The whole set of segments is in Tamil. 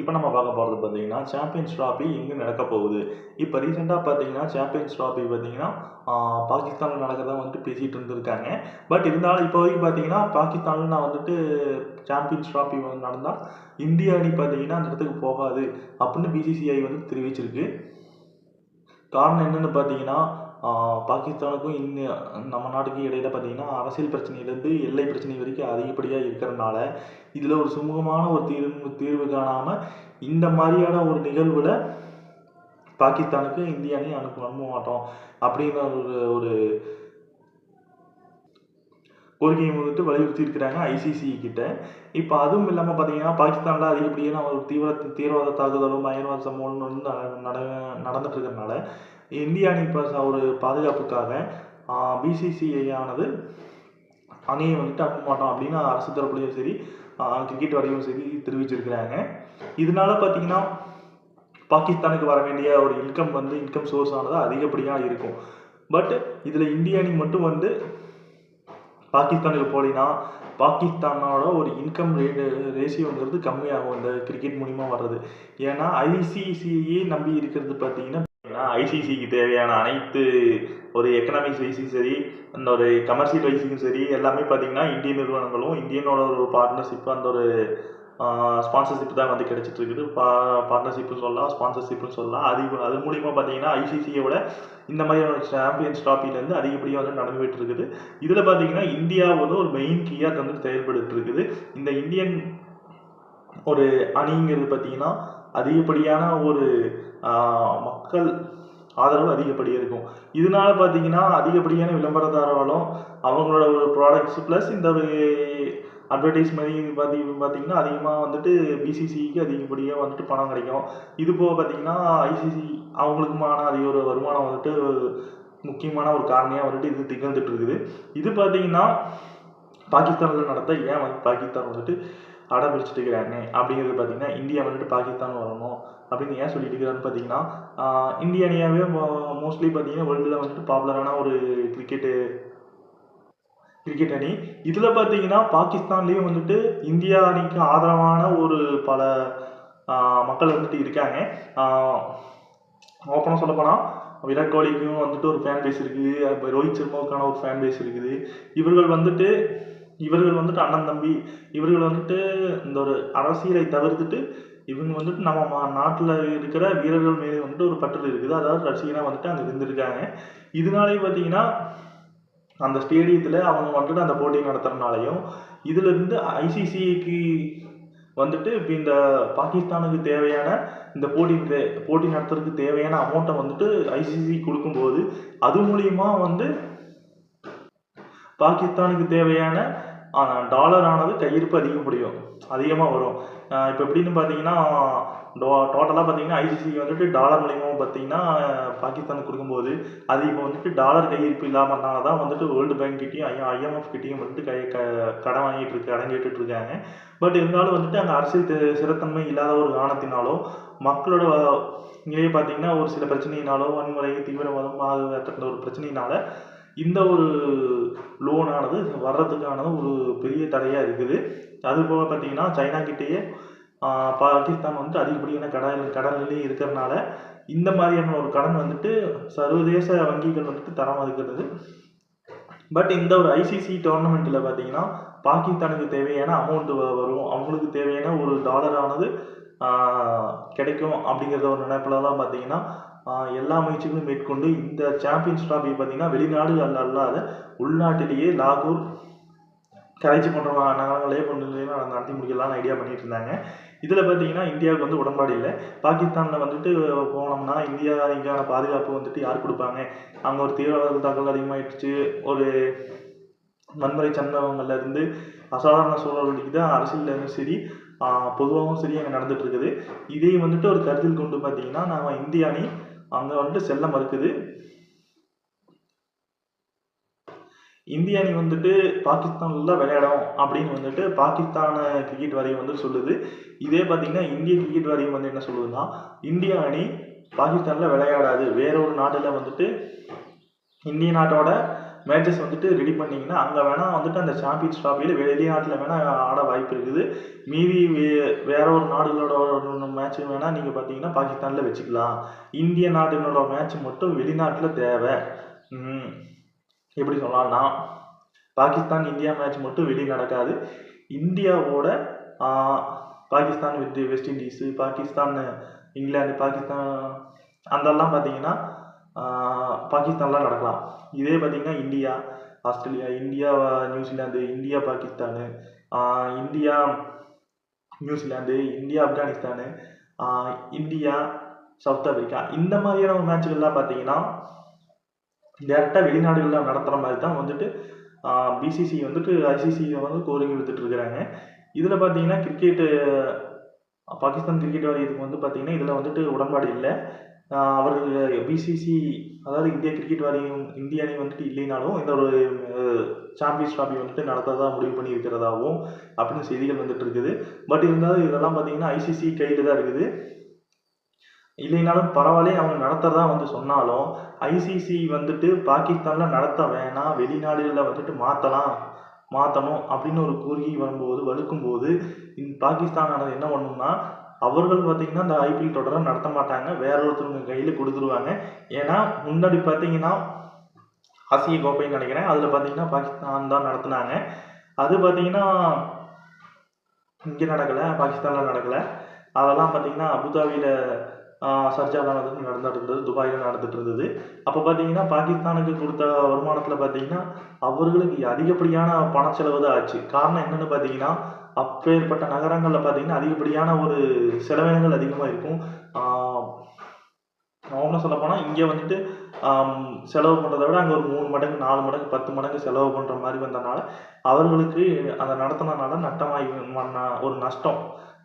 இப்போ நம்ம பார்க்க போகிறது பார்த்தீங்கன்னா சாம்பியன்ஸ் ட்ராஃபி எங்கே நடக்க போகுது. இப்போ ரீசெண்டாக பார்த்தீங்கன்னா சாம்பியன்ஸ் ட்ராஃபி பார்த்தீங்கன்னா பாகிஸ்தானில் நடக்கிறதா வந்துட்டு பேசிகிட்டு இருந்திருக்காங்க. பட் இருந்தாலும் இப்போ வரைக்கும் பார்த்தீங்கன்னா பாகிஸ்தானில் நான் வந்துட்டு சாம்பியன்ஸ் ட்ராஃபி வந்து நடந்தால் இந்திய அணி பார்த்தீங்கன்னா அந்த இடத்துக்கு போகாது. அப்படின்னு பிசிசிஐ வந்து தெரிவிச்சிருக்கு. காரணம் என்னென்னு பார்த்தீங்கன்னா பாகிஸ்தானுக்கும் இந்திய நம்ம நாட்டுக்கும் இடையில் பார்த்தீங்கன்னா அரசியல் பிரச்சனையிலேருந்து எல்லை பிரச்சனை வரைக்கும் அதிகப்படியாக இருக்கிறனால இதில் ஒரு சுமூகமான ஒரு தீர்வு தீர்வு காணாமல் இந்த மாதிரியான ஒரு நிகழ்வில் பாகிஸ்தானுக்கு இந்திய அணி அனுப்ப அனுப்ப மாட்டோம். அப்படிங்கிற ஒரு ஒரு கோரிக்கையை வந்துட்டு வலியுறுத்தி இருக்கிறாங்க ஐசிசி கிட்ட. இப்போ அதுவும் இல்லாமல் பார்த்தீங்கன்னா பாகிஸ்தானில் அதிகப்படியான ஒரு தீவிர தீவிரவாத தாக்குதலும் பயங்கரவாத சம்பவம் வந்து நட நடந்துட்டு இருக்கிறனால இந்திய அணி இப்போ ஒரு பாதுகாப்புக்காக பிசிசிஐ ஆனது அணியை வந்துட்டு அனுப்ப மாட்டோம் அப்படின்னு அரசு தரப்புலையும் சரி கிரிக்கெட் வரையும் சரி தெரிவிச்சிருக்கிறாங்க. இதனால பார்த்தீங்கன்னா பாகிஸ்தானுக்கு வர வேண்டிய ஒரு இன்கம் வந்து இன்கம் சோர்ஸ் ஆனது அதிகப்படியாக இருக்கும். பட் இதில் இந்திய அணி மட்டும் வந்து பாகிஸ்தானுக்கு போலினா பாகிஸ்தானோட ஒரு இன்கம் ரே ரேஷியோங்கிறது கம்மியாகும் இந்த கிரிக்கெட் மூலிமா வர்றது. ஏன்னா ஐசிசிஐயே நம்பி இருக்கிறது பார்த்தீங்கன்னா ஐசிசிக்கு தேவையான அனைத்து ஒரு எக்கனாமிக்ஸ் வைஸும் சரி அந்த ஒரு கமர்ஷியல் வைஸுக்கும் சரி எல்லாமே பார்த்தீங்கன்னா இந்திய நிறுவனங்களும் இந்தியனோட ஒரு பார்ட்னர்ஷிப் அந்த ஒரு ஸ்பான்சர்ஷிப் தான் வந்து கிடைச்சிட்டு இருக்குது. பா பார்ட்னர்ஷிப்னு சொல்லலாம் ஸ்பான்சர்ஷிப்னு சொல்லலாம். அது அது மூலிமா பார்த்தீங்கன்னா ஐசிசியோட இந்த மாதிரியான சாம்பியன்ஸ் ட்ராஃபிலேருந்து அதிகப்படியாக வந்து நடந்துகிட்டு இருக்குது. இதில் பார்த்தீங்கன்னா இந்தியா வந்து ஒரு மெயின் கீயாக வந்து செயல்பட்டு இருக்குது. இந்த இந்தியன் ஒரு அணிங்கிறது பார்த்தீங்கன்னா அதிகப்படியான ஒரு மக்கள் ஆதரவு அதிகப்படியாக இருக்கும். இதனால பார்த்தீங்கன்னா அதிகப்படியான விளம்பரதாரர்களும் அவங்களோட ஒரு ப்ராடக்ட்ஸ் ப்ளஸ் இந்த ஒரு அட்வர்டைஸ்மெண்ட் பார்த்தி பார்த்தீங்கன்னா அதிகமாக வந்துட்டு பிசிசிக்கு அதிகப்படியாக வந்துட்டு பணம் கிடைக்கும். இது போக பார்த்தீங்கன்னா ஐசிசி அவங்களுக்குமான அதிக ஒரு வருமானம் வந்துட்டு முக்கியமான ஒரு காரணியாக வந்துட்டு இது திகழ்ந்துட்டு இருக்குது. இது பார்த்தீங்கன்னா பாகிஸ்தானில் நடத்த ஏன் வந்து பாகிஸ்தான் வந்துட்டு அடம் பிடிச்சிட்டு இருக்கிறாங்க அப்படிங்கிறது பார்த்தீங்கன்னா இந்தியா வந்துட்டு பாகிஸ்தான் வரணும். அப்படின்னு ஏன் சொல்லிட்டு இருக்கிறான்னு பார்த்தீங்கன்னா இந்திய அணியாகவே மோஸ்ட்லி பார்த்தீங்கன்னா வேர்ல்டில் வந்துட்டு பாப்புலரான ஒரு கிரிக்கெட்டு கிரிக்கெட் அணி. இதில் பார்த்தீங்கன்னா பாகிஸ்தான்லேயும் வந்துட்டு இந்தியா அணிக்கு ஆதரவான ஒரு பல மக்கள் வந்துட்டு இருக்காங்க. ஓப்பனாக சொல்லப்போனால் விராட் கோலிக்கும் வந்துட்டு ஒரு ஃபேன் பேஸ் இருக்குது. ரோஹித் சர்மாவுக்கான ஒரு ஃபேன் பேஸ் இருக்குது. இவர்கள் வந்துட்டு இவர்கள் வந்துட்டு அண்ணன் தம்பி இவர்கள் வந்துட்டு இந்த ஒரு அரசியலை தவிர்த்துட்டு இவங்க வந்துட்டு நம்ம நாட்டில் இருக்கிற வீரர்கள் மீது வந்துட்டு ஒரு பற்று இருக்குது. அதாவது ரசிகனாக வந்துட்டு அங்கே இருந்திருக்காங்க. இதனாலே பார்த்தீங்கன்னா அந்த ஸ்டேடியத்தில் அவங்க வந்துட்டு அந்த போட்டி நடத்துறதுனாலையும் இதுலேருந்து ஐசிசிக்கு வந்துட்டு இப்போ இந்த பாகிஸ்தானுக்கு தேவையான இந்த போட்டி போட்டி நடத்துறதுக்கு தேவையான அமௌண்ட்டை வந்துட்டு ஐசிசி கொடுக்கும்போது அது மூலியமாக வந்து பாகிஸ்தானுக்கு தேவையான டாலர் ஆனது கையிருப்பு அதிகப்படியும் அதிகமாக வரும். இப்போ எப்படின்னு பார்த்தீங்கன்னா டோ டோட்டலாக பார்த்தீங்கன்னா ஐசிசி வந்துட்டு டாலர் மூலியமாக பார்த்தீங்கன்னா பாகிஸ்தானுக்கு கொடுக்கும்போது அது இப்போ வந்துட்டு டாலர் கையிருப்பு இல்லாமல்னால தான் வந்துட்டு வேர்ல்டு பேங்க் கிட்டேயும் ஐ ஐஎம்எஃப் கிட்டேயும் வந்துட்டு கை க கடன் வாங்கிட்டு இருக்கு கடன் கேட்டுட்டு இருக்காங்க. பட் இருந்தாலும் வந்துட்டு அங்கே அரசியல் சிறத்தன்மை இல்லாத ஒரு காரணத்தினாலும் மக்களோட இங்கேயே பார்த்தீங்கன்னா ஒரு சில பிரச்சனையினாலோ வன்முறை தீவிரவாதம் ஆகிய ஒரு பிரச்சனையினால இந்த ஒரு லோனானது வர்றதுக்கான ஒரு பெரிய தடையாக இருக்குது. அதுபோக பார்த்தீங்கன்னா சைனாக்கிட்டேயே பாகிஸ்தான் வந்துட்டு அதிகப்படியான கடன் கடன்லேயே இருக்கிறனால இந்த மாதிரியான ஒரு கடன் வந்துட்டு சர்வதேச வங்கிகள் வந்துட்டு தரம் மறுக்கிறது பட் இந்த ஒரு ஐசிசி டோர்னமெண்ட்டில் பார்த்தீங்கன்னா பாகிஸ்தானுக்கு தேவையான அமௌண்ட் வரும். அவங்களுக்கு தேவையான ஒரு டாலரானது கிடைக்கும் அப்படிங்கிறத ஒரு நினைப்பில் தான் பார்த்தீங்கன்னா எல்லா முயற்சிகளும் மேற்கொண்டு இந்த சாம்பியன்ஸ் ட்ராஃபி பார்த்தீங்கன்னா வெளிநாடு அல்லாத உள்நாட்டிலேயே லாகூர் கரைச்சி போன்ற நகரங்களே கொண்டு நடத்தி முடிக்கலாம்னு ஐடியா பண்ணிட்டு இருந்தாங்க. இதில் பார்த்தீங்கன்னா இந்தியாவுக்கு வந்து உடன்பாடு இல்லை. பாகிஸ்தானில் வந்துட்டு போனோம்னா இந்தியாவுக்கான பாதுகாப்பு வந்துட்டு யார் கொடுப்பாங்க? அங்கே ஒரு தீவிரவாத தாக்கல் அதிகமாகிடுச்சு ஒரு வன்முறை சம்பவங்கள்லேருந்து அசாதாரண சூழல் தான் அரசியல் சரி பொதுவாகவும் சரி அங்கே நடந்துட்டு இருக்குது இதையும் வந்துட்டு ஒரு கருத்தில் கொண்டு பார்த்தீங்கன்னா நம்ம இந்திய அணி அங்கே வந்துட்டு செல்ல மறுக்குது. இந்திய அணி வந்துட்டு பாகிஸ்தானில் தான் விளையாடும் அப்படின்னு வந்துட்டு பாகிஸ்தான கிரிக்கெட் வாரியம் வந்து சொல்லுது. இதே பார்த்தீங்கன்னா இந்திய கிரிக்கெட் வாரியம் வந்து என்ன சொல்லுதுன்னா இந்திய அணி பாகிஸ்தானில் விளையாடாது. வேற ஒரு நாட்டில் வந்துட்டு இந்திய நாட்டோட மேட்சஸ் வந்துட்டு ரெடி பண்ணிங்கன்னா அங்கே வேணால் வந்துட்டு அந்த சாம்பியன்ஸ் ட்ராஃபியில் வெளிநாட்டில் வேணால் ஆட வாய்ப்பு இருக்குது. மீதி வே வேற ஒரு நாடுகளோட மேட்ச் வேணால் நீங்கள் பார்த்தீங்கன்னா பாகிஸ்தானில் வச்சுக்கலாம். இந்திய நாட்டினோட மேட்ச் மட்டும் வெளிநாட்டில் தேவை. எப்படி சொல்லலாம்னா பாகிஸ்தான் இந்தியா மேட்ச் மட்டும் வெளியே நடக்காது. இந்தியாவோட Pakistan with West Indies Pakistan England Pakistan அதெல்லாம் பார்த்தீங்கன்னா பாகிஸ்தான்லாம் நடக்கலாம். இதே பார்த்தீங்கன்னா India Australia India New Zealand India Pakistan India New Zealand India Afghanistan India South Africa. இந்த மாதிரியான மேட்ச்கள்லாம் பார்த்தீங்கன்னா டேரெக்டாக வெளிநாடுகளில் நடத்துகிற மாதிரி தான் வந்துட்டு பிசிசி வந்துட்டு ஐசிசியை வந்து கோரிக்கை விடுத்துட்டு இருக்கிறாங்க. இதில் பார்த்தீங்கன்னா கிரிக்கெட்டு பாகிஸ்தான் கிரிக்கெட் வாரியத்துக்கு வந்து பார்த்தீங்கன்னா இதில் வந்துட்டு உடன்பாடு இல்லை. அவர்கள் பிசிசி அதாவது இந்திய கிரிக்கெட் வாரியம் இந்திய அணி வந்துட்டு இல்லைனாலும் இந்த ஒரு சாம்பியன்ஸ் ட்ராஃபி வந்துட்டு நடத்ததா முடிவு பண்ணி இருக்கிறதாகவும் அப்படின்னு செய்திகள் வந்துட்டு இருக்குது. பட் இருந்தாலும் இதெல்லாம் பார்த்தீங்கன்னா ஐசிசி கையில் தான் இருக்குது. இல்லைனாலும் பரவாயில்ல அவங்க நடத்துறதா வந்து சொன்னாலும் ஐசிசி வந்துட்டு பாகிஸ்தானில் நடத்த வேணாம் வெளிநாடுகளில் வந்துட்டு மாற்றலாம் மாற்றணும் அப்படின்னு ஒரு கோரிக்கை வரும்போது வலுக்கும்போது இந்த பாகிஸ்தானானது என்ன பண்ணும்னா அவர்கள் பார்த்தீங்கன்னா இந்த ஐபிஎல் தொடரை நடத்த மாட்டாங்க. வேற ஒருத்தவங்க கையில் கொடுத்துருவாங்க. ஏன்னா முன்னாடி பார்த்தீங்கன்னா ஆசிய கோப்பைன்னு நினைக்கிறேன். அதில் பார்த்தீங்கன்னா பாகிஸ்தான் தான் நடத்துனாங்க. அது பார்த்தீங்கன்னா இங்கே நடக்கலை. பாகிஸ்தானில் நடக்கலை. அதெல்லாம் பார்த்தீங்கன்னா அபுதாபியில் சர்ஜாவில் நடந்து நடந்துட்டு இருந்தது துபாயில் நடந்துட்டு இருந்தது அப்போ பார்த்தீங்கன்னா பாகிஸ்தானுக்கு கொடுத்த வருமானத்தில் பார்த்தீங்கன்னா அவர்களுக்கு அதிகப்படியான பணச்செலவு தான் ஆச்சு. காரணம் என்னன்னு பார்த்தீங்கன்னா அப்பேற்பட்ட நகரங்களில் பார்த்தீங்கன்னா அதிகப்படியான ஒரு செலவினங்கள் அதிகமாக இருக்கும். நார்மலாக சொல்ல போனால் இங்கே வந்துட்டு செலவு பண்ணுறத விட அங்கே ஒரு மூணு மடங்கு நாலு மடங்கு பத்து மடங்கு செலவு பண்ணுற மாதிரி வந்தனால அவர்களுக்கு அதை நடத்தினனால நட்டமாகி ஒரு நஷ்டம்.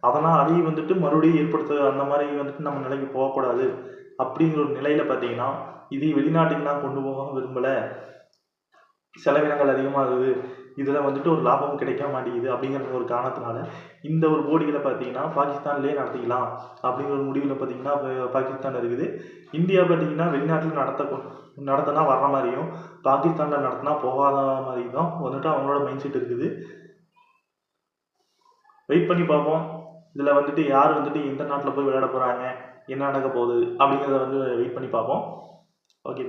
அதனால் அதையும் வந்துட்டு மறுபடியும் ஏற்படுத்த அந்த மாதிரி வந்துட்டு நம்ம நிலைக்கு போகக்கூடாது அப்படிங்கிற ஒரு நிலையில் பார்த்தீங்கன்னா இது வெளிநாட்டுக்கு கொண்டு போக விரும்பலை. செலவினங்கள் அதிகமாகுது. இதில் வந்துட்டு ஒரு லாபமும் கிடைக்க மாட்டேங்குது அப்படிங்கிற ஒரு காரணத்தினால இந்த ஒரு போட்டிகளை பார்த்தீங்கன்னா பாகிஸ்தான்லேயே நடத்திக்கலாம் அப்படிங்கிற ஒரு முடிவில் பார்த்தீங்கன்னா பாகிஸ்தான் இருக்குது இந்தியா பார்த்தீங்கன்னா வெளிநாட்டில் நடத்த நடத்தினா வர்ற மாதிரியும் பாகிஸ்தானில் நடத்தினா போகாத மாதிரி தான் வந்துட்டு அவங்களோட மைண்ட் செட் இருக்குது. வெயிட் பண்ணி பார்ப்போம். இதில் வந்துட்டு யார் வந்துட்டு எந்த நாட்டில் போய் விளையாட போகிறாங்க என்ன நடக்க போகுது அப்படிங்கிறத வந்து வெயிட் பண்ணி பார்ப்போம். ஓகே